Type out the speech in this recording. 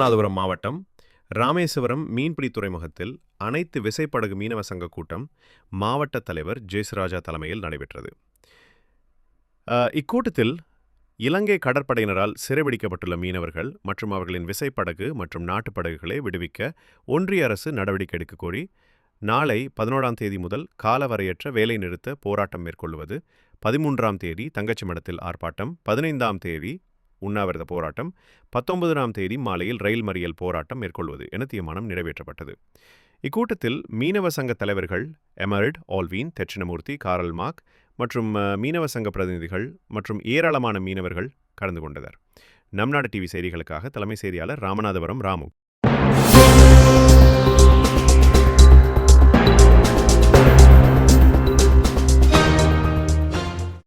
ராமநாதபுரம் மாவட்டம் ராமேஸ்வரம் மீன்பிடி துறைமுகத்தில் அனைத்து விசைப்படகு மீனவ சங்க கூட்டம் மாவட்ட தலைவர் ஜெயசுராஜா தலைமையில் நடைபெற்றது. இக்கூட்டத்தில் இலங்கை கடற்படையினரால் சிறைபிடிக்கப்பட்டுள்ள மீனவர்கள் மற்றும் அவர்களின் விசைப்படகு மற்றும் நாட்டுப்படகுகளை விடுவிக்க ஒன்றிய அரசு நடவடிக்கை எடுக்க கோரி நாளை பதினோராம் தேதி முதல் காலவரையற்ற வேலைநிறுத்த போராட்டம் மேற்கொள்வது பதிமூன்றாம் தேதி தங்கச்சி மடத்தில் ஆர்ப்பாட்டம் பதினைந்தாம் தேதி உண்ணாவிரத போராட்டம் பத்தொன்பதாம் தேதி மாலையில் ரயில் மறியல் போராட்டம் மேற்கொள்வது என தீர்மானம் நிறைவேற்றப்பட்டது. இக்கூட்டத்தில் மீனவ சங்க தலைவர்கள் எமர்ட் ஆல்வீன் தட்சிணமூர்த்தி காரல் மார்க் மற்றும் மீனவ சங்க பிரதிநிதிகள் மற்றும் ஏராளமான மீனவர்கள் கலந்து கொண்டனர். நம் நாடு டிவி செய்திகளுக்காக தலைமை செய்தியாளர் ராமநாதபுரம் ராமு.